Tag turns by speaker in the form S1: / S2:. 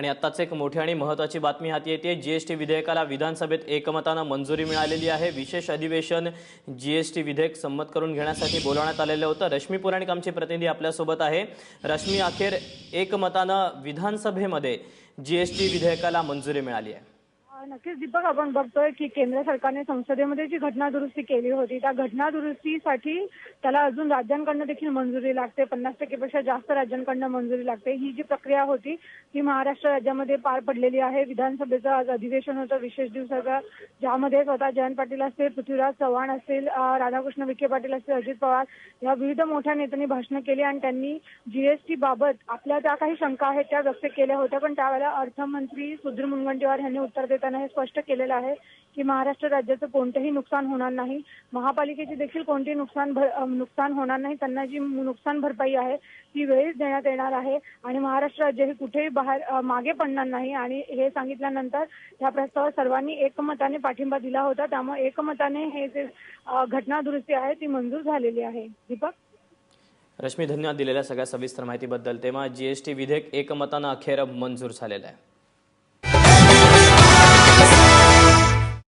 S1: आणि आत्ताच एक मोठी आणि महत्वाची बातमी हाती येते. जीएसटी विधेयकाला विधानसभेत एकमतानं मंजुरी मिळालेली आहे. विशेष अधिवेशन जीएसटी विधेयक संमत करून घेण्यासाठी बोलावण्यात आलेलं होतं. रश्मी पुराणिक आमची प्रतिनिधी आपल्यासोबत आहे. रश्मी अखेर एकमतानं विधानसभेमध्ये जीएसटी विधेयकाला मंजुरी मिळाली आहे.
S2: नक्कीच दीपक आपण बघतोय की केंद्र सरकारने संसदेमध्ये जी घटना दुरुस्ती केली होती त्या घटना दुरुस्तीसाठी त्याला अजून राज्यांकडनं देखील मंजुरी लागते. पन्नास टक्केपेक्षा जास्त राज्यांकडनं मंजुरी लागते. ही जी प्रक्रिया होती ती महाराष्ट्र राज्यामध्ये पार पडलेली आहे. विधानसभेचं आज अधिवेशन होतं. विशेष दिवसाचं ज्यामध्ये स्वतः जयंत पाटील असतील पृथ्वीराज चव्हाण असतील राधाकृष्ण विखे पाटील असतील अजित पवार या विविध मोठ्या नेत्यांनी भाषणं केली आणि त्यांनी जीएसटी बाबत आपल्या ज्या काही शंका आहेत त्या व्यक्त केल्या होत्या. पण त्यावेळेला अर्थमंत्री सुधीर मुनगंटीवार यांनी उत्तर देताना हे स्पष्ट केलेलं आहे की महाराष्ट्र राज्याचं कोणतंही नुकसान होणार नाही. महापालिकेची देखील कोणतेही नुकसान भर नुकसान होणार नाही. त्यांना जी नुकसान भरपाई आहे ती वेळीच देण्यात येणार आहे. आणि महाराष्ट्र राज्य हे कुठेही बाहेर मागे पडणार नाही. आणि हे सांगितल्यानंतर त्या प्रस्तावात सर्वांनी एकमताने पाठिंबा दिला होता. त्यामुळे एकमताने हे जे घटना दुरुस्ती आहे ती मंजूर झालेली आहे. दीपक?
S1: रश्मी धन्यवाद दिलेल्या सगळ्या सविस्तर माहितीबद्दल. तेव्हा जीएसटी विधेयक एकमतानं अखेर मंजूर झालेलं आहे.